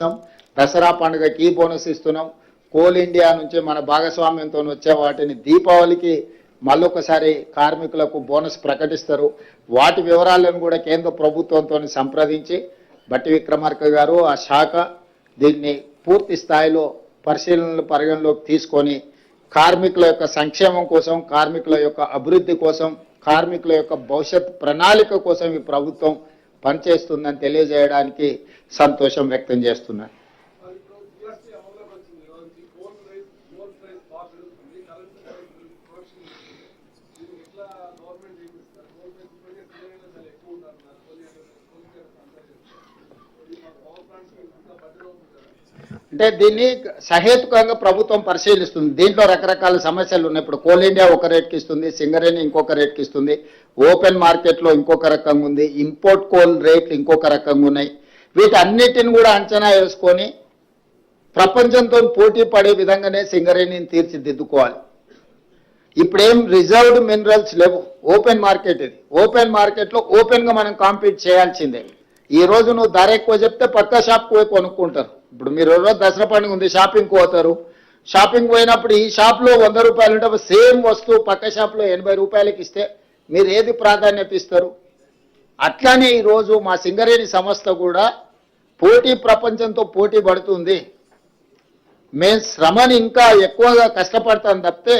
ఇస్తాం దసరా పండుగకి బోనస్ ఇస్తున్నాం. కోల్ ఇండియా నుంచి మన భాగస్వామ్యంతో వచ్చే వాటిని దీపావళికి మళ్ళొకసారి కార్మికులకు బోనస్ ప్రకటిస్తారు. వాటి వివరాలను కూడా కేంద్ర ప్రభుత్వంతో సంప్రదించి బట్టి విక్రమార్క గారు ఆ శాఖ దీన్ని పూర్తి స్థాయిలో పరిశీలనలు పరిగణలోకి తీసుకొని కార్మికుల యొక్క సంక్షేమం కోసం కార్మికుల యొక్క అభివృద్ధి కోసం కార్మికుల యొక్క భవిష్యత్ ప్రణాళిక కోసం ఈ ప్రభుత్వం పనిచేస్తుందని తెలియజేయడానికి సంతోషం వ్యక్తం చేస్తున్నారు అంటే దీన్ని సహేతుకంగా ప్రభుత్వం పరిశీలిస్తుంది. దీంట్లో రకరకాల సమస్యలు ఉన్నాయి. ఇప్పుడు కోల్ ఇండియా ఒక రేట్కి ఇస్తుంది సింగరేణి ఇంకొక రేట్కి ఇస్తుంది ఓపెన్ మార్కెట్లో ఇంకొక రకంగా ఉంది ఇంపోర్ట్ కోల్ రేట్లు ఇంకొక రకంగా ఉన్నాయి. వీటన్నిటిని కూడా అంచనా వేసుకొని ప్రపంచంతో పోటీ పడే విధంగానే సింగరేణిని తీర్చిదిద్దుకోవాలి. ఇప్పుడేం రిజర్వ్డ్ మినరల్స్ లేవు. ఓపెన్ మార్కెట్ ఇది. ఓపెన్ మార్కెట్లో ఓపెన్గా మనం కాంపీట్ చేయాల్సిందే. ఈ రోజు నువ్వు ధర ఎక్కువ చెప్తే పక్క షాప్కి పోయి కొనుక్కుంటారు. ఇప్పుడు మీరు రోజు దసరా పండుగ ఉంది షాపింగ్ పోతారు. షాపింగ్ పోయినప్పుడు ఈ షాప్లో వంద రూపాయలు ఉంటే సేమ్ వస్తువు పక్క షాప్లో ఎనభై రూపాయలకి ఇస్తే మీరు ఏది ప్రాధాన్యత ఇస్తారు? అట్లానే ఈరోజు మా సింగరేణి సంస్థ కూడా పోటీ ప్రపంచంతో పోటీ పడుతుంది. మేము శ్రమని ఇంకా ఎక్కువగా కష్టపడతాం తప్పితే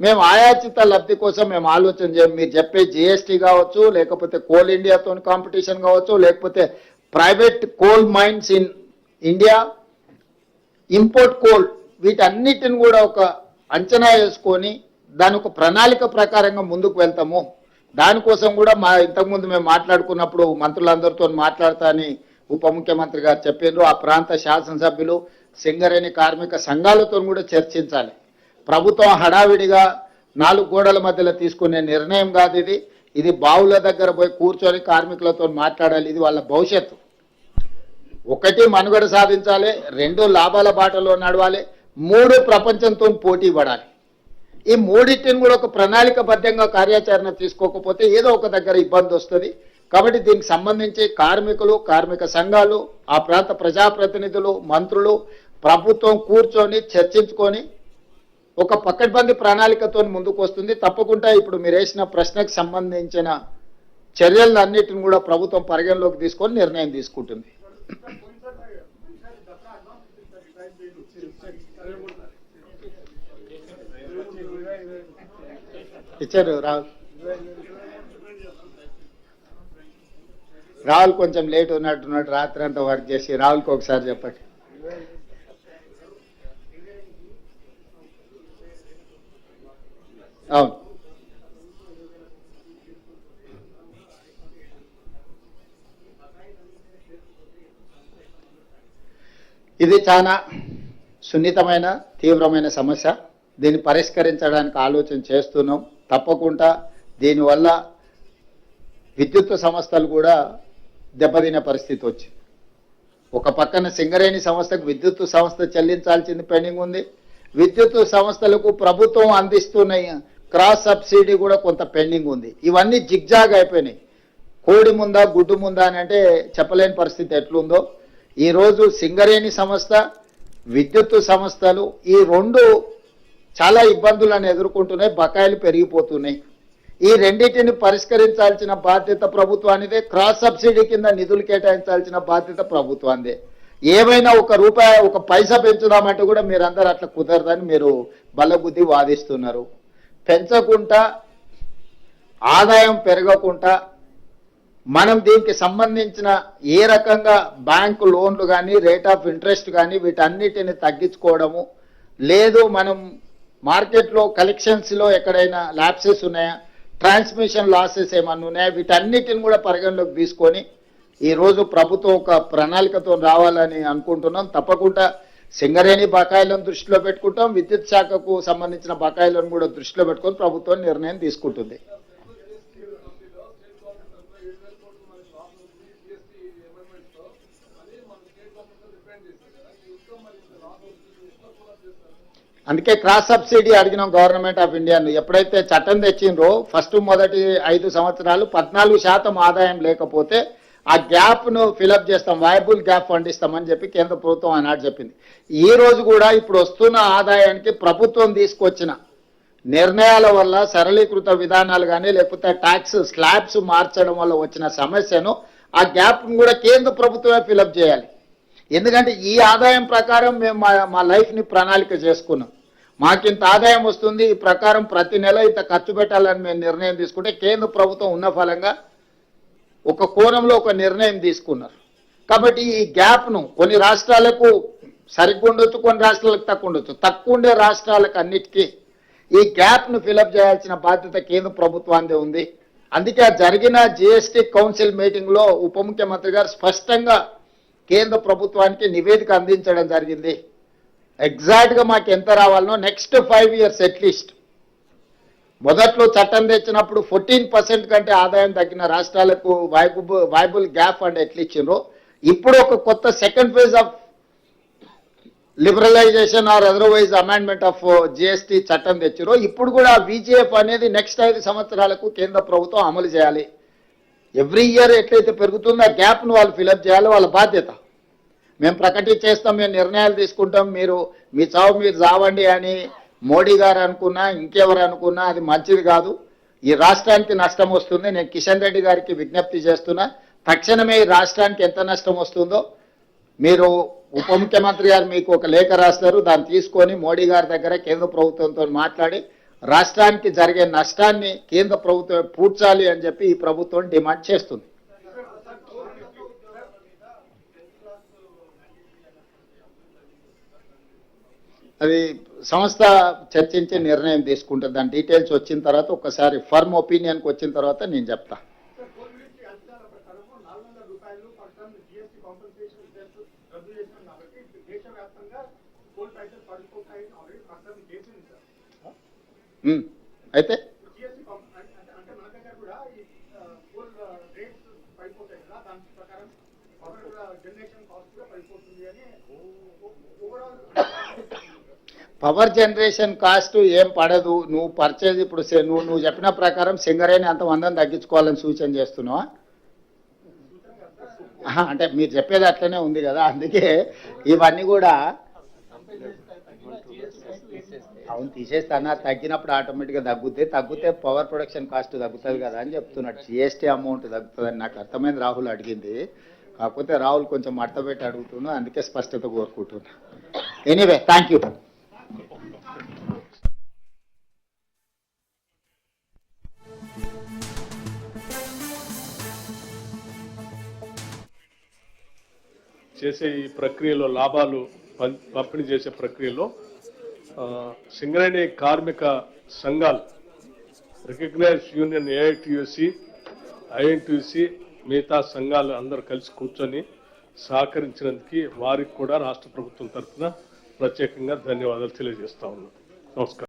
మేము ఆయాచిత లబ్ధి కోసం మేము ఆలోచన చేయం మీరు చెప్పే జిఎస్టీ కావచ్చు లేకపోతే కోల్ ఇండియాతో కాంపిటీషన్ కావచ్చు లేకపోతే private coal mines in India import coal వీటన్నిటిని కూడా ఒక అంచనా వేసుకొని దాని ఒక ప్రణాళిక ప్రకారంగా ముందుకు వెళ్తాము. దానికోసం కూడా మా ఇంతకుముందు మేము మాట్లాడుకున్నప్పుడు మంత్రులందరితో మాట్లాడతాని ఉప ముఖ్యమంత్రి గారు చెప్పారు ఆ ప్రాంత శాసనసభ్యులు సింగరేణి కార్మిక సంఘాలతో కూడా చర్చించాలి. ప్రభుత్వం హడావిడిగా నాలుగు గోడల మధ్యలో తీసుకునే నిర్ణయం కాదు ఇది. ఇది బావుల దగ్గర పోయి కూర్చొని కార్మికులతో మాట్లాడాలి. ఇది వాళ్ళ భవిష్యత్తు. ఒకటి మనుగడ సాధించాలి. రెండు లాభాల బాటలో నడవాలి. మూడు ప్రపంచంతో పోటీ పడాలి. ఈ మూడింటిని కూడా ఒక ప్రణాళికబద్ధంగా కార్యాచరణ తీసుకోకపోతే ఏదో ఒక దగ్గర ఇబ్బంది వస్తుంది. కాబట్టి దీనికి సంబంధించి కార్మికులు కార్మిక సంఘాలు ఆ ప్రాంత ప్రజాప్రతినిధులు మంత్రులు ప్రభుత్వం కూర్చొని చర్చించుకొని ఒక పక్కడ్బంది ప్రణాళికతో ముందుకు వస్తుంది తప్పకుండా ఇప్పుడు మీరు వేసిన ప్రశ్నకు సంబంధించిన చర్యలన్నిటిని కూడా ప్రభుత్వం పరిగణలోకి తీసుకొని నిర్ణయం తీసుకుంటుంది. ఇచ్చారు రాహుల్. రాహుల్ కొంచెం లేట్ ఉన్నట్టున్నాడు. రాత్రి అంతా వర్క్ చేసి రాహుల్కి ఒకసారి చెప్పండి. అవును. ఇది చాలా సున్నితమైన తీవ్రమైన సమస్య. దీన్ని పరిష్కరించడానికి ఆలోచన చేస్తున్నాం. తప్పకుండా దీనివల్ల విద్యుత్ సంస్థలు కూడా దెబ్బతినే పరిస్థితి వచ్చింది. ఒక పక్కన సింగరేణి సంస్థకు విద్యుత్ సంస్థ చెల్లించాల్సింది పెండింగ్ ఉంది. విద్యుత్ సంస్థలకు ప్రభుత్వం అందిస్తున్న క్రాస్ సబ్సిడీ కూడా కొంత పెండింగ్ ఉంది. ఇవన్నీ జిగ్జాగ్ అయిపోయినాయి. కోడి ముందా గుడ్డు ముందా అని అంటే చెప్పలేని పరిస్థితి ఎట్లుందో. ఈరోజు సింగరేణి సంస్థ విద్యుత్ సంస్థలు ఈ రెండు చాలా ఇబ్బందులను ఎదుర్కొంటున్నాయి బకాయిలు పెరిగిపోతున్నాయి. ఈ రెండింటిని పరిష్కరించాల్సిన బాధ్యత ప్రభుత్వానిదే క్రాస్ సబ్సిడీ కింద నిధులు కేటాయించాల్సిన బాధ్యత ప్రభుత్వానిదే. ఏమైనా ఒక రూపాయి ఒక పైసా పెంచుదామంటే కూడా మీరందరూ అట్లా కుదరదని మీరు బలబుద్ధి వాదిస్తున్నారు. పెంచకుండా ఆదాయం పెరగకుండా మనం దీనికి సంబంధించిన ఏ రకంగా బ్యాంకు లోన్లు కానీ రేట్ ఆఫ్ ఇంట్రెస్ట్ కానీ వీటన్నిటిని తగ్గించుకోవడము లేదు మనం మార్కెట్లో కలెక్షన్స్లో ఎక్కడైనా ల్యాప్సెస్ ఉన్నాయా ట్రాన్స్మిషన్ లాసెస్ ఏమన్నా ఉన్నాయా వీటన్నిటిని కూడా పరిగణలోకి తీసుకొని ఈరోజు ప్రభుత్వం ఒక ప్రణాళికతో రావాలని అనుకుంటున్నాం. తప్పకుండా సింగరేణి బకాయిలను దృష్టిలో పెట్టుకుంటాం. విద్యుత్ శాఖకు సంబంధించిన బకాయిలను కూడా దృష్టిలో పెట్టుకొని ప్రభుత్వం నిర్ణయం తీసుకుంటుంది. అందుకే క్రాస్ సబ్సిడీ అడిగినాం గవర్నమెంట్ ఆఫ్ ఇండియాను. ఎప్పుడైతే చట్టం తెచ్చిండ్రో ఫస్ట్ మొదటి ఐదు సంవత్సరాలు పద్నాలుగు శాతం ఆదాయం లేకపోతే ఆ గ్యాప్ను ఫిలప్ చేస్తాం వైబుల్ గ్యాప్ ఫండ్ ఇస్తామని చెప్పి కేంద్ర ప్రభుత్వం ఆనాడు చెప్పింది. ఈ రోజు కూడా ఇప్పుడు వస్తున్న ఆదాయానికి ప్రభుత్వం తీసుకొచ్చిన నిర్ణయాల వల్ల సరళీకృత విధానాలు కానీ లేకపోతే ట్యాక్స్ స్లాబ్స్ మార్చడం వల్ల వచ్చిన సమస్యను ఆ గ్యాప్ కూడా కేంద్ర ప్రభుత్వమే ఫిలప్ చేయాలి. ఎందుకంటే ఈ ఆదాయం ప్రకారం మేము మా మా లైఫ్ని ప్రణాళిక చేసుకున్నాం. మాకింత ఆదాయం వస్తుంది ఈ ప్రకారం ప్రతి నెల ఇంత ఖర్చు పెట్టాలని మేము నిర్ణయం తీసుకుంటే కేంద్ర ప్రభుత్వం ఉన్న ఫలంగా ఒక కోణంలో ఒక నిర్ణయం తీసుకున్నారు. కాబట్టి ఈ గ్యాప్ను కొన్ని రాష్ట్రాలకు సరిగ్గా ఉండొచ్చు కొన్ని రాష్ట్రాలకు తక్కువ ఉండొచ్చు తక్కువ ఉండే రాష్ట్రాలకు అన్నిటికీ ఈ గ్యాప్ను ఫిలప్ చేయాల్సిన బాధ్యత కేంద్ర ప్రభుత్వాందే ఉంది. అందుకే ఆ జరిగిన జిఎస్టీ కౌన్సిల్ మీటింగ్లో ఉప ముఖ్యమంత్రి గారు స్పష్టంగా కేంద్ర ప్రభుత్వానికి నివేదిక అందించడం జరిగింది. ఎగ్జాక్ట్గా మాకు ఎంత రావాలనో next five years at least మొదట్లో చట్టం తెచ్చినప్పుడు ఫోర్టీన్ పర్సెంట్ కంటే ఆదాయం తగ్గిన రాష్ట్రాలకు వైబుల్ వైబుల్ గ్యాప్ అండ్ ఎట్లా ఇచ్చిండ్రు ఇప్పుడు ఒక కొత్త second phase of liberalization or otherwise amendment of GST చట్టం తెచ్చిరో ఇప్పుడు కూడా విజిఎఫ్ అనేది నెక్స్ట్ ఐదు సంవత్సరాలకు కేంద్ర ప్రభుత్వం అమలు చేయాలి. ఎవ్రీ ఇయర్ ఎట్లయితే పెరుగుతుందో ఆ గ్యాప్ను వాళ్ళు ఫిలప్ చేయాలి వాళ్ళ బాధ్యత. మేము ప్రకటించేస్తాం మేము నిర్ణయాలు తీసుకుంటాం మీరు మీ చావు మీరు చావండి అని మోడీ గారు అనుకున్నా ఇంకెవరు అనుకున్నా అది మంచిది కాదు. ఈ రాష్ట్రానికి నష్టం వస్తుంది. నేను కిషన్ రెడ్డి గారికి విజ్ఞప్తి చేస్తున్నా తక్షణమే ఈ రాష్ట్రానికి ఎంత నష్టం వస్తుందో మీరు ఉప ముఖ్యమంత్రి గారు మీకు ఒక లేఖ రాస్తారు. దాన్ని తీసుకొని మోడీ గారి దగ్గర కేంద్ర ప్రభుత్వంతో మాట్లాడి రాష్ట్రానికి జరిగే నష్టాన్ని కేంద్ర ప్రభుత్వం పూడ్చాలి అని చెప్పి ఈ ప్రభుత్వం డిమాండ్ చేస్తుంది. అది సంస్థ చర్చించి నిర్ణయం తీసుకుంటుంది. దాని డీటెయిల్స్ వచ్చిన తర్వాత ఒకసారి ఫర్మ్ ఒపీనియన్కి వచ్చిన తర్వాత నేను చెప్తా. అయితే? జనరేషన్ కాస్ట్ కూడా పడిపోతుంది అని పవర్ జనరేషన్ కాస్ట్ ఏం పడదు. నువ్వు పర్చేజ్ ఇప్పుడు నువ్వు నువ్వు చెప్పిన ప్రకారం సింగరేణి అంత మందని తగ్గించుకోవాలని సూచన చేస్తున్నావా? అంటే మీరు చెప్పేది అట్లనే ఉంది కదా. అందుకే ఇవన్నీ కూడా అవును తీసేస్తానా? తగ్గినప్పుడు ఆటోమేటిక్గా తగ్గుతే తగ్గితే పవర్ ప్రొడక్షన్ కాస్ట్ తగ్గుతుంది కదా అని చెప్తున్నాడు. జిఎస్టీ అమౌంట్ తగ్గుతుందని నాకు అర్థమైంది. రాహుల్ అడిగింది. కాకపోతే రాహుల్ కొంచెం మడత పెట్టి అడుగుతున్నాను అందుకే స్పష్టత కోరుకుంటున్నా. ఎనీవే థ్యాంక్ యూ చేసే ఈ ప్రక్రియలో లాభాలు పంపిణీ చేసే ప్రక్రియలో సింగరేణి కార్మిక సంఘాలు రికగ్నైజ్ యూనియన్ ఏఐటియుసి ఐఎన్టీయూసి మిగతా సంఘాలు అందరూ కలిసి కూర్చొని సహకరించినందుకు వారికి కూడా రాష్ట్ర ప్రభుత్వం తరఫున ప్రత్యేకంగా ధన్యవాదాలు తెలియజేస్తా ఉన్నాను. నమస్కారం.